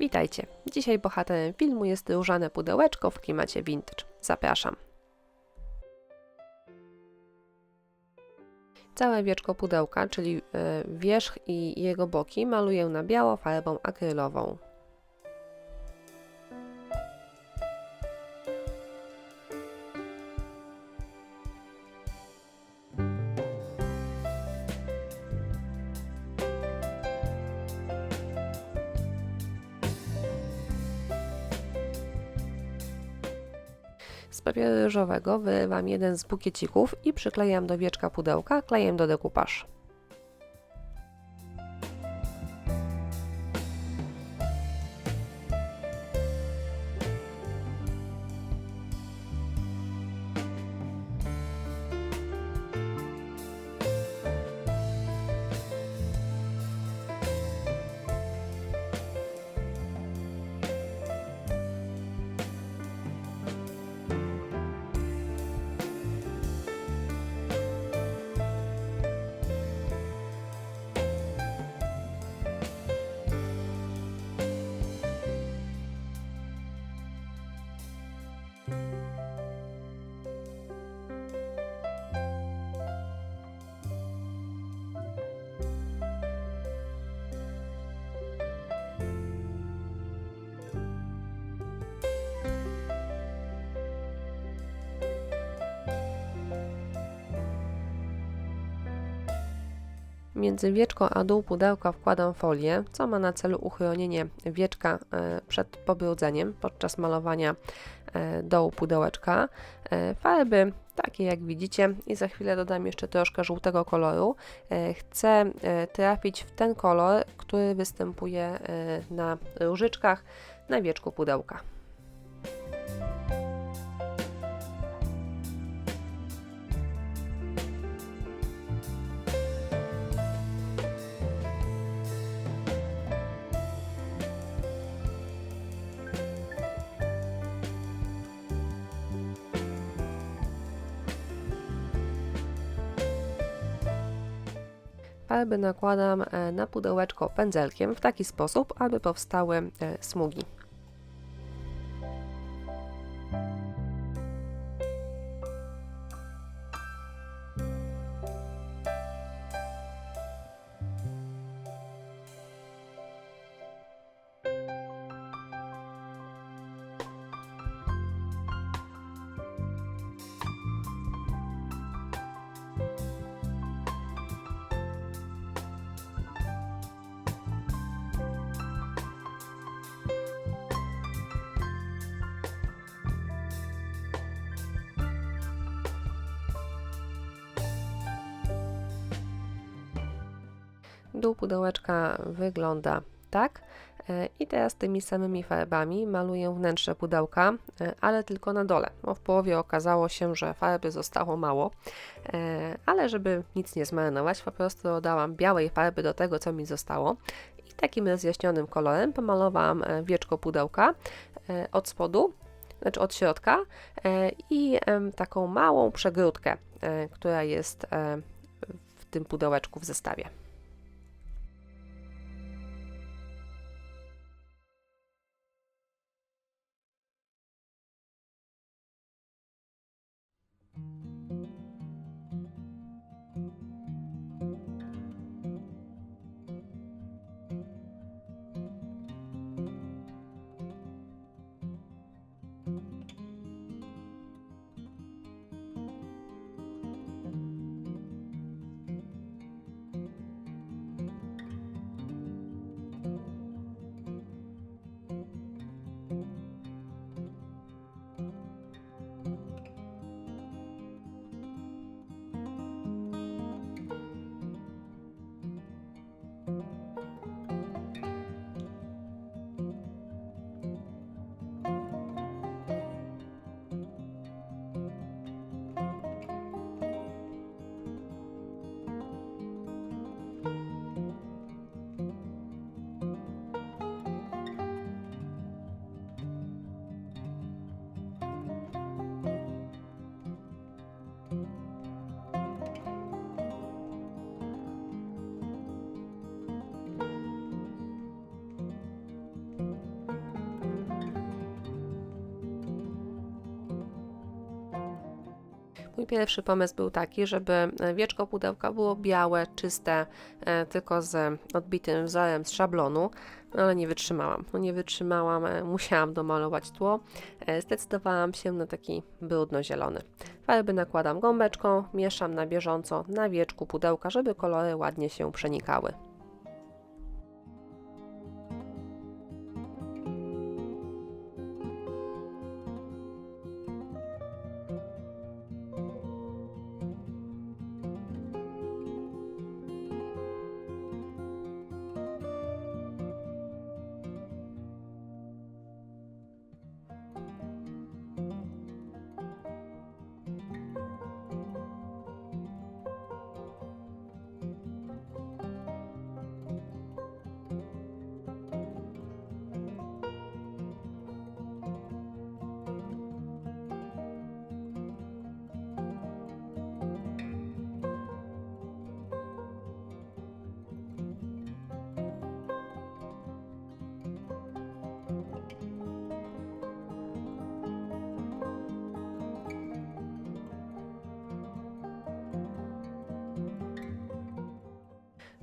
Witajcie. Dzisiaj bohaterem filmu jest różane pudełeczko w klimacie vintage. Zapraszam. Całe wieczko pudełka, czyli e, wierzch i jego boki maluję na biało farbą akrylową. Papieru ryżowego wyrywam jeden z bukiecików i przyklejam do wieczka pudełka klejem do dekupaż. Thank you Między wieczko a dół pudełka wkładam folię, co ma na celu uchronienie wieczka e, przed pobrudzeniem podczas malowania e, dołu pudełeczka. E, farby takie jak widzicie i za chwilę dodam jeszcze troszkę żółtego koloru. Chcę trafić w ten kolor, który występuje na różyczkach na wieczku pudełka. Farby nakładam e, na pudełeczko pędzelkiem w taki sposób, aby powstały e, smugi. Dół pudełeczka wygląda tak. E, I teraz tymi samymi farbami maluję wnętrze pudełka, e, ale tylko na dole, bo w połowie okazało się, że farby zostało mało, e, ale żeby nic nie zmarnować, po prostu dodałam białej farby do tego, co mi zostało i takim rozjaśnionym kolorem pomalowałam wieczko pudełka od spodu, znaczy od środka i taką małą przegródkę, która jest w tym pudełeczku w zestawie. Mój pierwszy pomysł był taki, żeby e, wieczko pudełka było białe, czyste, e, tylko z odbitym wzorem z szablonu, ale nie wytrzymałam. No nie wytrzymałam, e, musiałam domalować tło. Zdecydowałam się na taki brudno-zielony. Farby nakładam gąbeczką, mieszam na bieżąco na wieczku pudełka, żeby kolory ładnie się przenikały.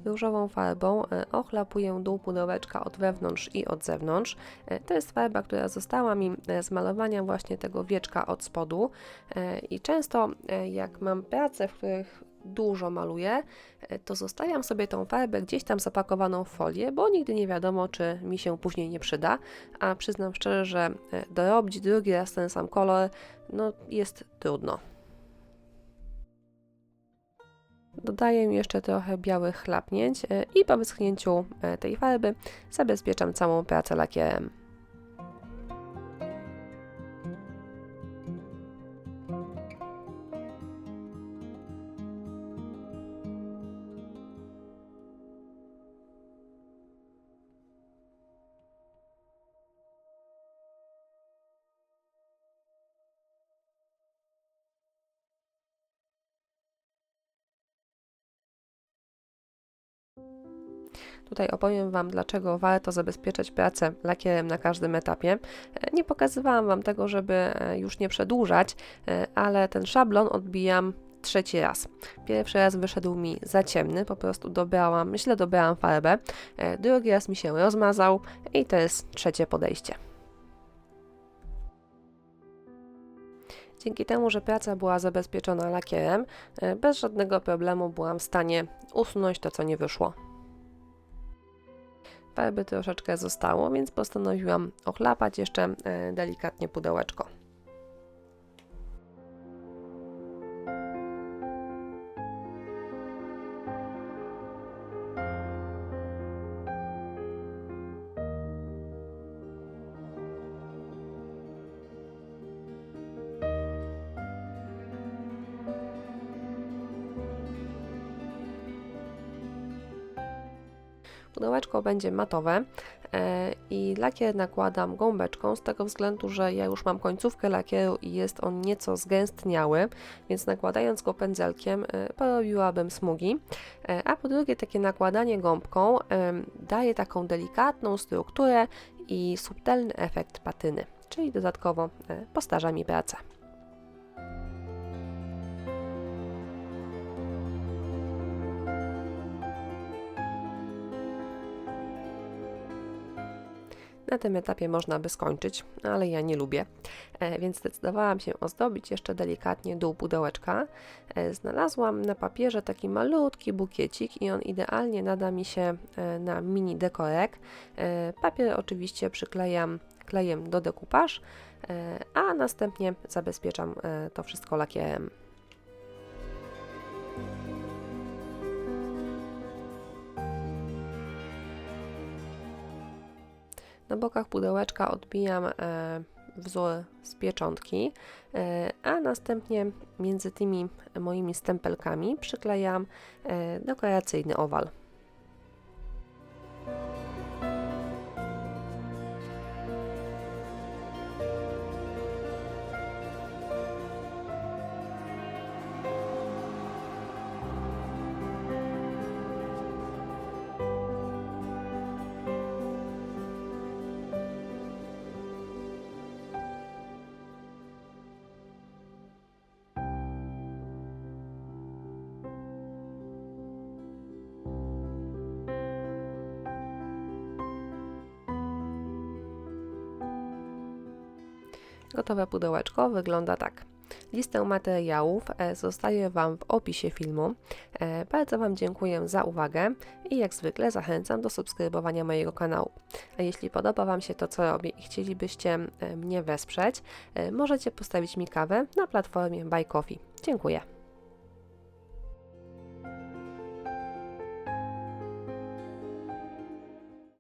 Różową farbą e, ochlapuję dół pudełeczka od wewnątrz i od zewnątrz. E, to jest farba, która została mi e, z malowania właśnie tego wieczka od spodu i często jak mam prace, w których dużo maluję, to zostawiam sobie tą farbę gdzieś tam zapakowaną w folię, bo nigdy nie wiadomo, czy mi się później nie przyda, a przyznam szczerze, że dorobić drugi raz ten sam kolor, no jest trudno. Dodaję jeszcze trochę białych chlapnięć e, i po wyschnięciu e, tej farby zabezpieczam całą pracę lakierem. Tutaj opowiem Wam, dlaczego warto zabezpieczać pracę lakierem na każdym etapie. E, nie pokazywałam Wam tego, żeby e, już nie przedłużać, e, ale ten szablon odbijam trzeci raz. Pierwszy raz wyszedł mi za ciemny, po prostu dobrałam, źle dobrałam farbę. Drugi raz mi się rozmazał i to jest trzecie podejście. Dzięki temu, że praca była zabezpieczona lakierem, bez żadnego problemu byłam w stanie usunąć to, co nie wyszło farby troszeczkę zostało, więc postanowiłam ochlapać jeszcze e, delikatnie pudełeczko. Pudełeczko będzie matowe e, i lakier nakładam gąbeczką z tego względu, że ja już mam końcówkę lakieru i jest on nieco zgęstniały, więc nakładając go pędzelkiem e, porobiłabym smugi. E, a po drugie takie nakładanie gąbką daje taką delikatną strukturę i subtelny efekt patyny, czyli dodatkowo postarza mi pracę. Na tym etapie można by skończyć, ale ja nie lubię, e, więc zdecydowałam się ozdobić jeszcze delikatnie dół pudełeczka. E, znalazłam na papierze taki malutki bukiecik i on idealnie nada mi się e, na mini dekorek. Papier oczywiście przyklejam klejem do dekupaż, a następnie zabezpieczam to wszystko lakierem. Na bokach pudełeczka odbijam e, wzór z pieczątki, e, a następnie między tymi moimi stempelkami przyklejam e, dekoracyjny owal. Gotowe pudełeczko wygląda tak. Listę materiałów e, zostawię Wam w opisie filmu. E, Bardzo Wam dziękuję za uwagę i jak zwykle zachęcam do subskrybowania mojego kanału. A jeśli podoba Wam się to, co robię i chcielibyście e, mnie wesprzeć, możecie postawić mi kawę na platformie Buy Coffee. Dziękuję.